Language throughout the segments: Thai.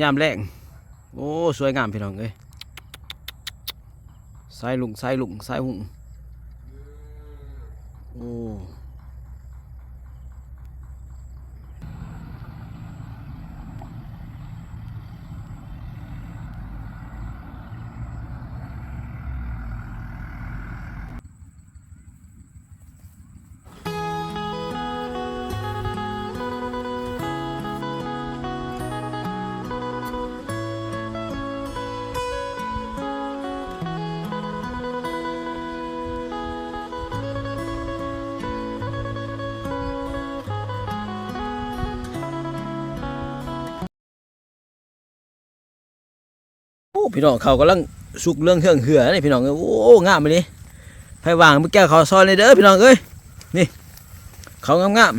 ยามแรงโอ้สวยงามพี่น้องเอ้ยสายลุงสายลุงสายหุ่งโอ้ พี่น้องเขากำลังสุกเรื่องเครื่องเหือนี่พี่น้องเอ้ยโอ้งามไปนี่ไผวางมือแก้เขาซอยเลยเด้อพี่น้องเอ้ยนี่ เขางามงาม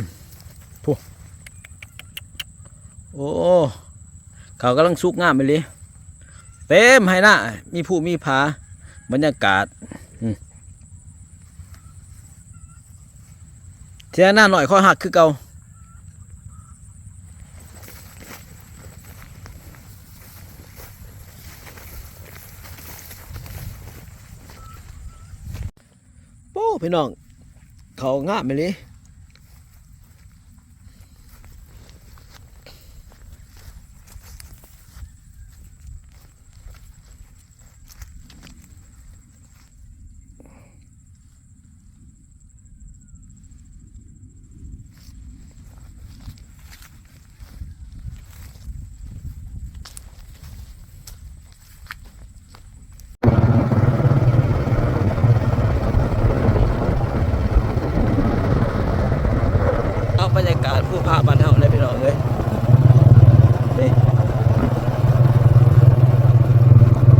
ผู้โอ้เขากำลังสุกงามไปเลยเต็มให้หน้ามีผู้มีผาบรรยากาศเทียหน้าหน่อยข้อหักคือเก่า พี่น้อง เขาง่ามไปเลย รรยากาศผู้พาบ้านเฮาเลยพี่น้องเลยนี่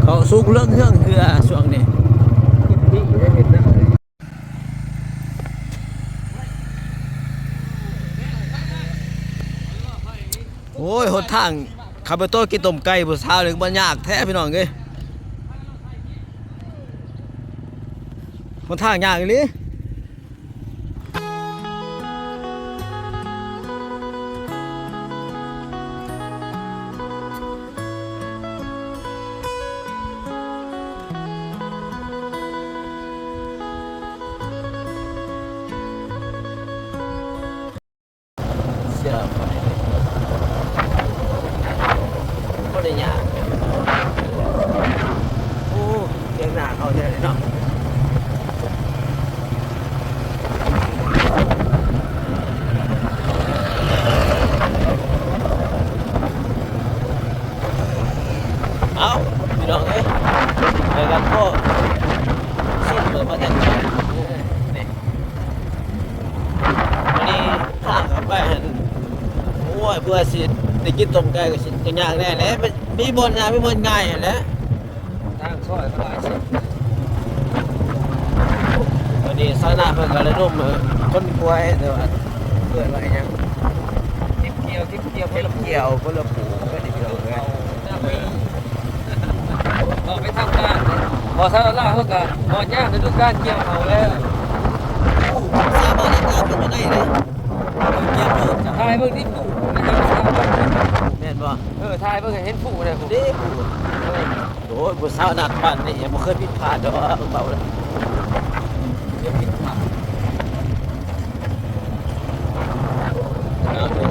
เขาสุกเรื่องเครื่องเรือช่วงนี้โอ้ยหนทางขับไปโต้กินต้มไก่บนเช้าเลยมันยากแท้พี่น้องเลยหนทางยากอีหลีเยเพื่อสิได้กินต้มไก่ก็สิจะยากแน่แหละมันมีบนงานมีบนง่ายแหละทางซอยเขาหลายสิวันนี้สานาเพิ่นก็เลยร่วมมือคนป่วยแต่ว่าเพื่อนว่าอิหยังทิปเกี่ยวทิปเกี่ยวเพิ่นละเกี่ยวเพิ่นละปลูกเพิ่นนี่พี่น้องเอ้ยหน้าปีออกไปทำงานพอซาล่าเขาก็นอนย่างในฤดูกาลเกี่ยวเขาแล้วสามารถที่จะเป็นมาได้เลย เกี่ยเพิ่นทายเบิ่งที่ผู้นะครับแม่นบ่เออทายเบิ่งให้เห็นผู้เลยผมเด้ปลูโอ้ยบ่สาวนัดบ้านนี่ยังบ่เคยผิดพลาดดอกเบาเลยเดี๋ยวผิดพลาดเอาเด้อ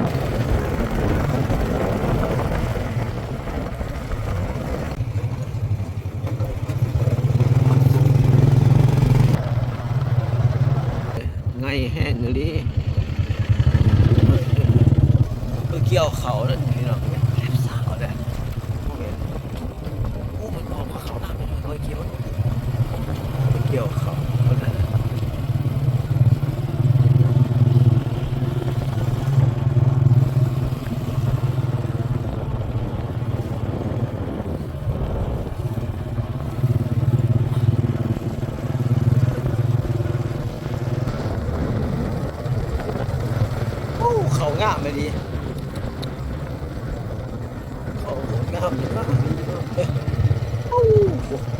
ไงแห้งอีหลีเมื่อ เกี่ยวเขานั่นพี่น้องแอบสาวเลยโอ้ยโอ้มันออกมาเขาหน้าไปเลยเกี่ยวเกี่ยวเขาคนนั้นน่ะโอ้เขางามเลยดี Oh.